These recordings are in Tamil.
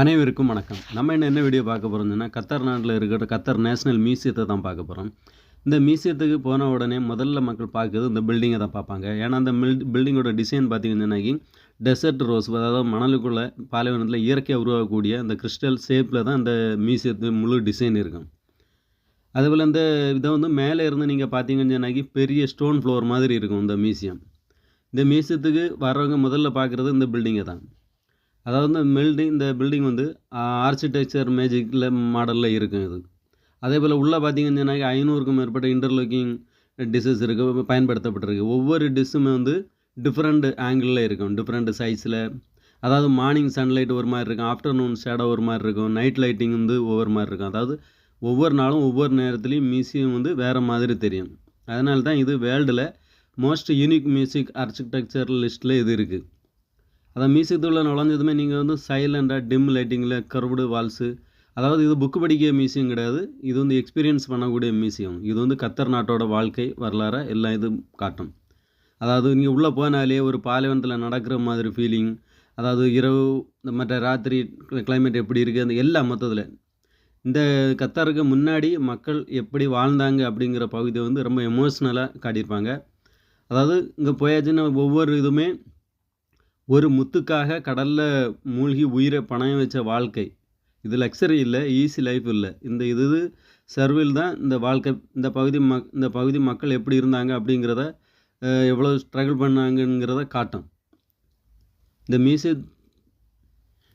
அனைவருக்கும் வணக்கம். நம்ம என்ன என்ன வீடியோ பார்க்க போகிறோம்னா கத்தர் நாட்டில் இருக்கிற கத்தர் நேஷனல் மியூசியத்தை தான் பார்க்க போகிறோம் இந்த மியூசியத்துக்கு போன உடனே முதல்ல மக்கள் பார்க்குறது இந்த பில்டிங்கை தான் பார்ப்பாங்க. ஏன்னா அந்த பில்டிங்கோட டிசைன் பார்த்தீங்கன்னாக்கி டெசர்ட் ரோஸ் அதாவது மணலுக்குள்ளே பாலைவனத்தில் இயற்கையாக உருவாகக்கூடிய அந்த கிறிஸ்டல் ஷேப்பில் தான் அந்த மியூசியத்து முழு டிசைன் இருக்கும். அதுபோல் இந்த இதை வந்து மேலே இருந்து நீங்கள் பார்த்தீங்கன்னாக்கி பெரிய ஸ்டோன் ஃப்ளோர் மாதிரி இருக்கும் இந்த மியூசியம். இந்த மியூசியத்துக்கு வர்றவங்க முதல்ல பார்க்குறது இந்த பில்டிங்கை தான். அதாவது இந்த பில்டிங் இந்த பில்டிங் வந்து ஆர்கிடெக்சர் மேஜிக்கில் மாடலில் இருக்கும் இது. அதே போல் உள்ளே பார்த்தீங்கன்னா ஐநூறுக்கும் மேற்பட்ட இன்டர்லோக்கிங் டிஷ்ஷஸ் இருக்குது பயன்படுத்தப்பட்டிருக்கு. ஒவ்வொரு டிஷ்ஷுமே வந்து டிஃப்ரெண்ட் ஆங்கிளில் இருக்கும் டிஃப்ரெண்ட் சைஸில் அதாவது மார்னிங் சன்லைட் ஒரு மாதிரி இருக்கும் ஆஃப்டர்நூன் ஷேடோ ஒரு மாதிரி இருக்கும் நைட் லைட்டிங் வந்து ஒவ்வொரு மாதிரி இருக்கும். அதாவது ஒவ்வொரு நாளும் ஒவ்வொரு நேரத்துலையும் மியூசியம் வந்து வேறு மாதிரி தெரியும். அதனால தான் இது வேர்ல்டில் மோஸ்ட் யூனிக் மியூசிக் ஆர்கிடெக்சர் லிஸ்ட்டில் இது இருக்குது அதான் மியூசியத்துக்குள்ளே நுழைஞ்சதுமே நீங்கள் வந்து சைலண்டாக டிம் லைட்டிங்கில் கர்வ்டு வால்ஸு. அதாவது இது புக்கு படிக்க மியூசியம் கிடையாது. இது வந்து எக்ஸ்பீரியன்ஸ் பண்ணக்கூடிய மியூசியம் இது வந்து கத்தர் நாட்டோட வாழ்க்கை வரலாறு எல்லாம் இது காட்டும். அதாவது நீங்கள் உள்ளே போனாலே ஒரு பாலைவனத்தில் நடக்கிற மாதிரி ஃபீலிங் அதாவது இரவு இந்த மற்ற ராத்திரி கிளைமேட் எப்படி இருக்குது அந்த எல்லா மொத்தத்தில். இந்த கத்தாருக்கு முன்னாடி மக்கள் எப்படி வாழ்ந்தாங்க அப்படிங்கிற பகுதியை வந்து ரொம்ப எமோஷ்னலாக காட்டியிருப்பாங்க. அதாவது இங்கே போயாச்சுன்னா ஒவ்வொரு இதுவுமே ஒரு முத்துக்காக கடலில் மூழ்கி உயிரை பணயம் வச்ச வாழ்க்கை. இது லக்ஸரி இல்லை ஈஸி லைஃப் இல்லை. இந்த இது சர்வில் தான் இந்த வாழ்க்கை இந்த பகுதி மக் இந்த பகுதி மக்கள் எப்படி இருந்தாங்க அப்படிங்கிறத எவ்வளோ ஸ்ட்ரகிள் பண்ணாங்கங்கிறத காட்டும். இந்த மியூசியம்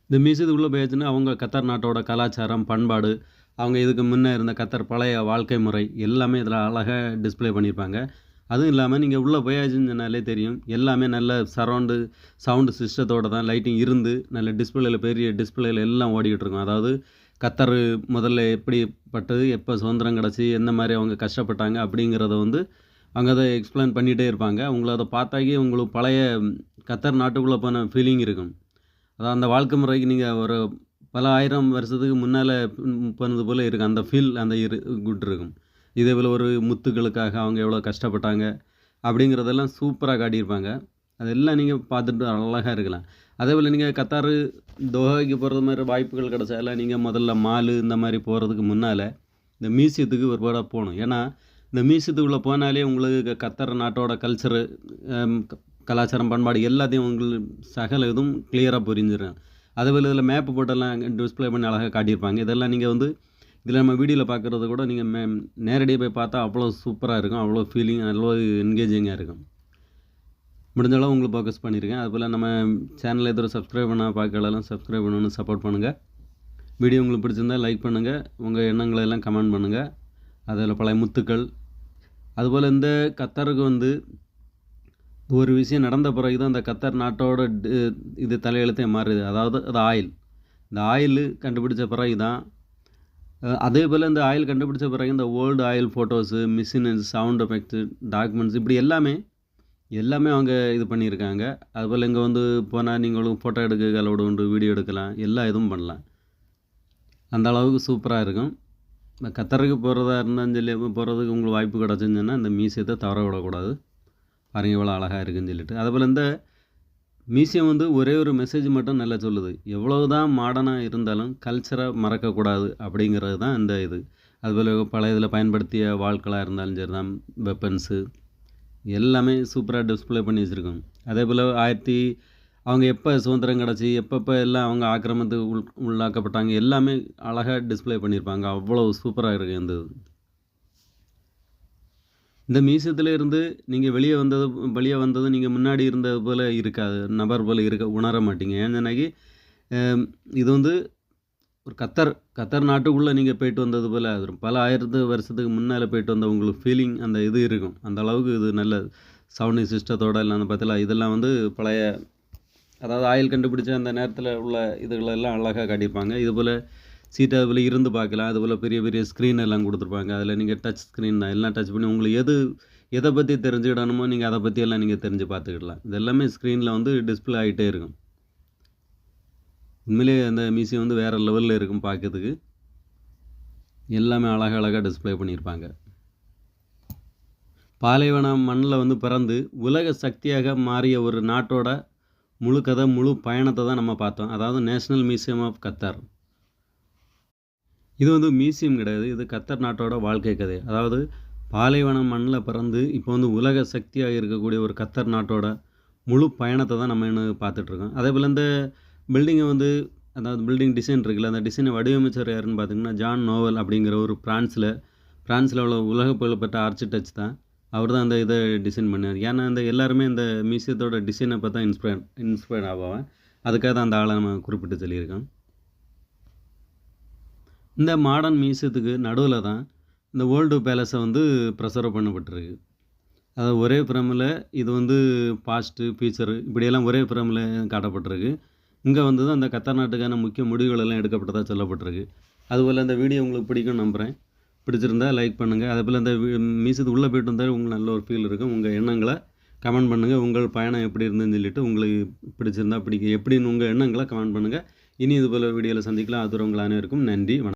இந்த மியூசியத்துக்குள்ளே போயாச்சுன்னா அவங்க கத்தர் நாட்டோட கலாச்சாரம் பண்பாடு அவங்க இதுக்கு முன்னே இருந்த கத்தர் பழைய வாழ்க்கை முறை எல்லாமே இதில் அழகாக டிஸ்பிளே பண்ணியிருப்பாங்க. அதுவும் இல்லாமல் நீங்கள் உள்ளே போயாச்சுன்னு சொன்னாலே தெரியும். எல்லாமே நல்ல சரௌண்டு சவுண்டு சிஸ்டத்தோடு தான் லைட்டிங் இருந்து நல்ல டிஸ்பிளேயில் பெரிய டிஸ்பிளேயில் எல்லாம் ஓடிக்கிட்டு இருக்கும். அதாவது கத்தர் முதல்ல எப்படிப்பட்டது எப்போ சுதந்திரம் கிடச்சி எந்த மாதிரி அவங்க கஷ்டப்பட்டாங்க அப்படிங்கிறத வந்து அவங்க அதை எக்ஸ்பிளைன் பண்ணிகிட்டே இருப்பாங்க. உங்களை அதை பார்த்தாக்கி உங்களுக்கு பழைய கத்தர் நாட்டுக்குள்ளே போன ஃபீலிங் இருக்கும். அதான் அந்த வாழ்க்கை முறைக்கு நீங்கள் ஒரு பல ஆயிரம் வருஷத்துக்கு முன்னால் போனது போல் இருக்கும் அந்த ஃபீல் அந்த இரு குட் இருக்கும். இதே போல் ஒரு முத்துக்களுக்காக அவங்க எவ்வளோ கஷ்டப்பட்டாங்க அப்படிங்கிறதெல்லாம் சூப்பராக காட்டியிருப்பாங்க. அதெல்லாம் நீங்கள் பார்த்துட்டு அழகாக இருக்கலாம். அதே போல் நீங்கள் கத்தாரு தோஹாக்கு போகிறது மாதிரி வாய்ப்புகள் கிடச்சால நீங்கள் முதல்ல மாலு இந்த மாதிரி போகிறதுக்கு முன்னால் இந்த மியூசியத்துக்கு ஒரு பாடாக போகணும். ஏன்னா இந்த மியூசியத்துக்குள்ளே போனாலே உங்களுக்கு கத்தர் நாட்டோட கல்ச்சரு கலாச்சாரம் பண்பாடு எல்லாத்தையும் உங்களுக்கு சகல இதுவும் கிளியராக புரிஞ்சிடும். அதே போல் இதில் மேப்பு போட்டெல்லாம் டிஸ்பிளே பண்ணி அழகாக காட்டியிருப்பாங்க. இதெல்லாம் நீங்கள் வந்து இதில் நம்ம வீடியோவில் பார்க்குறது கூட நீங்கள் மே நேரடியாக போய் பார்த்தா அவ்வளோ சூப்பராக இருக்கும். அவ்வளோ ஃபீலிங் அவ்வளோ என்கேஜிங்காக இருக்கும். முடிஞ்ச அளவு உங்களுக்கு ஃபோக்கஸ் பண்ணியிருக்கேன் அதுபோல் நம்ம சேனலில் எதிரும் சப்ஸ்கிரைப் பண்ணால் பார்க்கலாம் சப்ஸ்கிரைப் பண்ணணும்னு சப்போர்ட் பண்ணுங்கள் வீடியோ உங்களுக்கு பிடிச்சிருந்தால் லைக் பண்ணுங்கள் உங்கள் எண்ணங்களை எல்லாம் கமெண்ட் பண்ணுங்கள் அதில் பழைய முத்துக்கள். அதுபோல் இந்த கத்தருக்கு வந்து ஒரு விஷயம் நடந்த பிறகு தான் இந்த கத்தர் நாட்டோட இது தலையெழுத்தே மாறுது. அதாவது அது ஆயில். இந்த ஆயில் கண்டுபிடிச்ச பிறகு தான் அதே போல் இந்த ஆயில் கண்டுபிடிச்ச பிறகு இந்த old oil photos machines sound effects documents இப்படி எல்லாமே எல்லாமே அவங்க இது பண்ணியிருக்காங்க. அதுபோல் இங்கே வந்து போனால் நீங்களும் ஃபோட்டோ எடுக்க அளவோடு உண்டு வீடியோ எடுக்கலாம் எல்லா இதுவும் பண்ணலாம். அந்த அளவுக்கு சூப்பராக இருக்கும். கத்தருக்கு போகிறதா இருந்தாலும் சொல்லி போகிறதுக்கு உங்களுக்கு வாய்ப்பு கிடச்சிருந்துன்னா சொன்னால் இந்த மியூசியத்தை தவற விடக்கூடாது. பாருங்கள் இவ்வளோ அழகாக இருக்குன்னு சொல்லிட்டு. அதுபோல் இந்த மியூசியம் வந்து ஒரே ஒரு மெசேஜ் மட்டும் நல்லா சொல்லுது. எவ்வளவு தான் மாடர்னாக இருந்தாலும் கல்ச்சரை மறக்கக்கூடாது அப்படிங்கிறது தான் இந்த இது. அதுபோல் பழைய இதில் பயன்படுத்திய வாழ்க்களாக இருந்தாலும் சரி தான் வெப்பன்ஸு எல்லாமே சூப்பராக டிஸ்பிளே பண்ணி வச்சுருக்கோம். அதே போல் ஆயிரத்தி அவங்க எப்போ சுதந்திரம் கிடச்சி எப்பப்போ எல்லாம் அவங்க ஆக்கிரமத்துக்கு உள் உள்ளாக்கப்பட்டாங்க எல்லாமே அழகாக டிஸ்பிளே பண்ணியிருப்பாங்க. அவ்வளோ சூப்பராக இருக்குது இந்த இது. இந்த மியூசியத்தில் இருந்து நீங்கள் வெளியே வந்தது வெளியே வந்தது நீங்கள் முன்னாடி இருந்தது போல் இருக்காது. நபர் போல் இருக்க உணர மாட்டீங்க. ஏன்னாக்கி இது வந்து ஒரு கத்தர் கத்தர் நாட்டுக்குள்ளே நீங்கள் போயிட்டு வந்தது போல் அது பல ஆயிரத்து வருஷத்துக்கு முன்னால் போயிட்டு வந்த உங்களுக்கு ஃபீலிங் அந்த இது இருக்கும். அந்த அளவுக்கு இது நல்ல சவுண்டிங் சிஸ்டத்தோட இல்லை அந்த பற்றில இதெல்லாம் வந்து பழைய அதாவது ஆயில் கண்டுபிடிச்ச அந்த நேரத்தில் உள்ள இதுகளெல்லாம் அழகாக காட்டியிருப்பாங்க. இது போல் சீட் இருந்து பார்க்கலாம் அதுபோல் பெரிய பெரிய ஸ்க்ரீன் எல்லாம் கொடுத்துருப்பாங்க. அதில் நீங்கள் டச் ஸ்க்ரீன் தான் எல்லாம் டச் பண்ணி உங்களுக்கு எது எதை பற்றி தெரிஞ்சுக்கிடணுமோ நீங்கள் அதை பற்றியெல்லாம் நீங்கள் தெரிஞ்சு பார்த்துக்கிடலாம். இது எல்லாமே ஸ்க்ரீனில் வந்து டிஸ்பிளே ஆகிட்டே இருக்கும். உண்மையிலேயே அந்த மியூசியம் வந்து வேறு லெவலில் இருக்கும் பார்க்கறதுக்கு. எல்லாமே அழகாக அழகாக டிஸ்பிளே பண்ணியிருப்பாங்க. பாலைவனம் மண்ணில் வந்து பிறந்து உலக சக்தியாக மாறிய ஒரு நாட்டோட முழு கதை முழு பயணத்தை தான் நம்ம பார்த்தோம். அதாவது நேஷ்னல் மியூசியம் ஆஃப் கத்தார் இது வந்து மியூசியம் கிடையாது. இது கத்தர் நாட்டோட வாழ்க்கை கதை. அதாவது பாலைவனம் மண்ணில் பிறந்து இப்போ வந்து உலக சக்தியாக இருக்கக்கூடிய ஒரு கத்தர் நாட்டோட முழு பயணத்தை தான் நம்ம என்ன பார்த்துட்ருக்கோம். அதே போல் இந்த பில்டிங்கை வந்து அதாவது பில்டிங் டிசைன் இருக்குல்ல அந்த டிசைனை வடிவமைச்சர் யாருன்னு பார்த்தீங்கன்னா ஜான் நோவல் அப்படிங்கிற ஒரு ஃப்ரான்ஸில் ஃப்ரான்ஸில் உள்ள உலக புகழ்பெற்ற ஆர்கிடெக்ட் தான். அவர் தான் அந்த இதை டிசைன் பண்ணார். ஏன்னா அந்த எல்லாருமே இந்த மியூசியத்தோட டிசைனை பார்த்தா இன்ஸ்பயர் இன்ஸ்பயர் ஆவான் அதுக்காக தான் அந்த ஆளை நம்ம குறிப்பிட்டு சொல்லியிருக்கோம். இந்த மாடர்ன் மியூசியத்துக்கு நடுவில் தான் இந்த ஓல்டு பேலஸை வந்து ப்ரெசர்வ் பண்ணப்பட்டிருக்கு. அது ஒரே ஃப்ரேமில் இது வந்து பாஸ்ட்டு ஃபியூச்சரு இப்படியெல்லாம் ஒரே ஃப்ரேமில் காட்டப்பட்டிருக்கு. இங்கே வந்து தான் அந்த கத்தார் நாட்டுக்கான முக்கிய முடிவுகள் எல்லாம் எடுக்கப்பட்டதாக சொல்லப்பட்டிருக்கு அதுபோல் அந்த வீடியோ உங்களுக்கு பிடிக்கும் நம்புகிறேன் பிடிச்சிருந்தா லைக் பண்ணுங்கள் அதே போல் அந்த மியூசியத்துக்கு உள்ளே போய்ட்டு வந்தால் உங்களுக்கு நல்ல ஒரு ஃபீல் இருக்கும். உங்கள் எண்ணங்களை கமெண்ட் பண்ணுங்கள் உங்கள் பயணம் எப்படி இருந்துன்னு சொல்லிட்டு உங்களுக்கு பிடிச்சிருந்தா பிடிக்கும். எப்படின்னு உங்கள் எண்ணங்களை கமெண்ட் பண்ணுங்கள் இனி இது போல் வீடியோவில் சந்திக்கலாம். அது உங்கள் அனைவருக்கும் நன்றி. வணக்கம்.